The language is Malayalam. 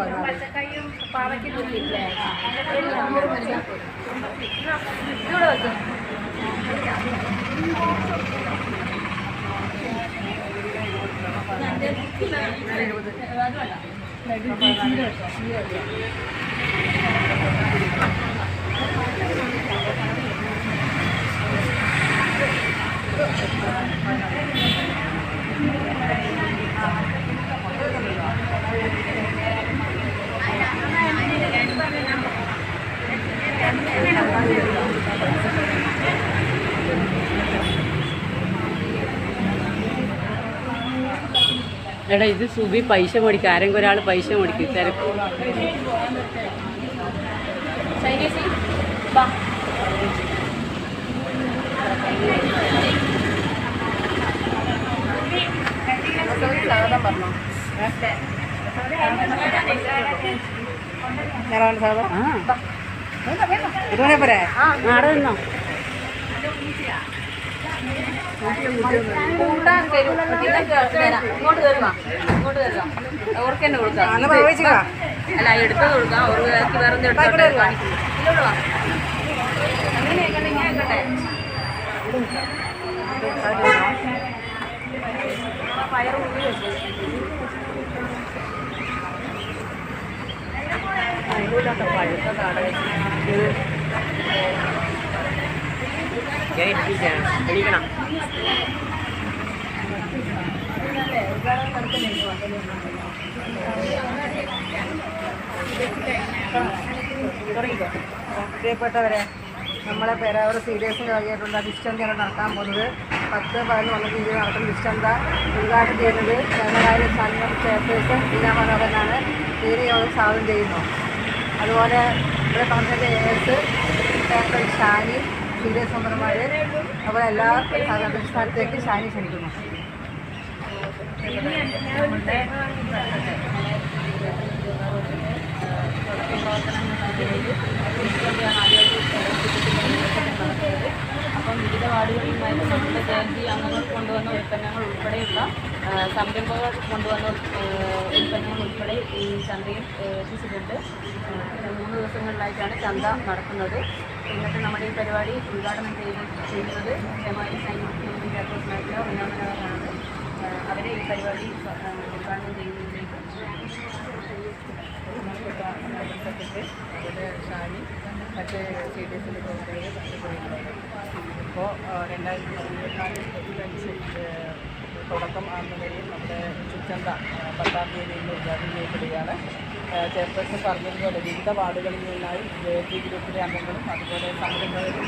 പച്ചക്കറിയും പാവയ്ക്കും ഇല്ലേ എടാ ഇത് സുബി പൈസ മേടിക്കും. ആരെങ്കിലും ഒരാൾ പൈസ മേടിക്കും. തിരക്ക് ആ. പോരെ ആടെ നിന്നോ കൂട്ടാൻ തരും. തരാം ഇങ്ങോട്ട് തരുവാ ഇങ്ങോട്ട് തരുവാ അവർക്ക് തന്നെ കൊടുക്കാം. അല്ല എടുത്തത് കൊടുക്കാം. അവർ വേറെ എടുത്തോട്ടെ ഇല്ലോട്ട് വാ. അങ്ങനെ എങ്ങനെ ഇങ്ങനെ ആക്കട്ടെ. പയർ ഉള്ളി വെച്ചു. വെച്ച് എണീക്കണം പ്രിയപ്പെട്ടവരെ നമ്മളെ പേരാവർ സീരിയസിന് കഴിഞ്ഞിട്ടുള്ള ഡിസ്റ്റന്റാണ് നടത്താൻ പോകുന്നത്. പത്ത് പതിനൊന്ന് വന്ന രീതിയിൽ നടക്കുന്ന ഡിസ്റ്റന്റ ഉദ്ഘാടനം ചെയ്യുന്നത് ധനകാര്യ സംഘം ചെയർപേഴ്സൺ ലീന മനോഹരനാണ് തീരെ അവർ സ്വാഗതം ചെയ്യുന്നു. അതുപോലെ ഇവിടെ പറഞ്ഞ ഏഴ്സ് ഷാനി സീരിയസ് മെമ്പർമാർ അതുപോലെ എല്ലാ സ്ഥാനത്തേക്ക് ഷാനി ക്ഷണിക്കുന്നു. അപ്പം വിവിധ വാർഡുകളിലുമായി നമ്മുടെ ജയന്തി അംഗങ്ങൾ കൊണ്ടുവന്ന ഉൽപ്പന്നങ്ങൾ ഉൾപ്പെടെയുള്ള സംരംഭങ്ങൾ കൊണ്ടുവന്ന ഉൽപ്പന്നങ്ങൾ ഉൾപ്പെടെ ഈ ചന്തയിൽ എത്തിച്ചിട്ടുണ്ട്. മൂന്ന് ദിവസങ്ങളിലായിട്ടാണ് ചന്ത നടക്കുന്നത്. ഇന്നത്തെ നമ്മുടെ ഈ പരിപാടി ഉദ്ഘാടനം ചെയ്ത് ചെയ്യുന്നത് ക്ഷേമായി സൈനിക ചെയർപേഴ്സണായിട്ടുള്ള ഉന്നമനവരാണ് അവരെ ഈ പരിപാടി ഉദ്ഘാടനം ചെയ്യുന്നതിലേക്ക് സെക്രട്ടറി അതുപോലെ ഷാനി മറ്റ് സി ഡി എസിന്റെ പ്രവർത്തകർ പങ്കെടുക്കുന്നുണ്ട് ഇപ്പോൾ രണ്ടായിരത്തി ഇരുപത്തിനാല് ഇരുപത്തഞ്ച് തുടക്കം ആകുന്ന വരെയും നമ്മുടെ ചുറ്റന്ത പത്താം തീയതിയിൽ ഉദ്ഘാടനം ചെയ്യപ്പെടുകയാണ്. ചെയർപേഴ്സൺ പറഞ്ഞതുപോലെ വിവിധ വാർഡുകളിൽ നിന്നായി ജെ ഗ്രൂപ്പിലെ അംഗങ്ങളും അതുപോലെ സംഘടനകളും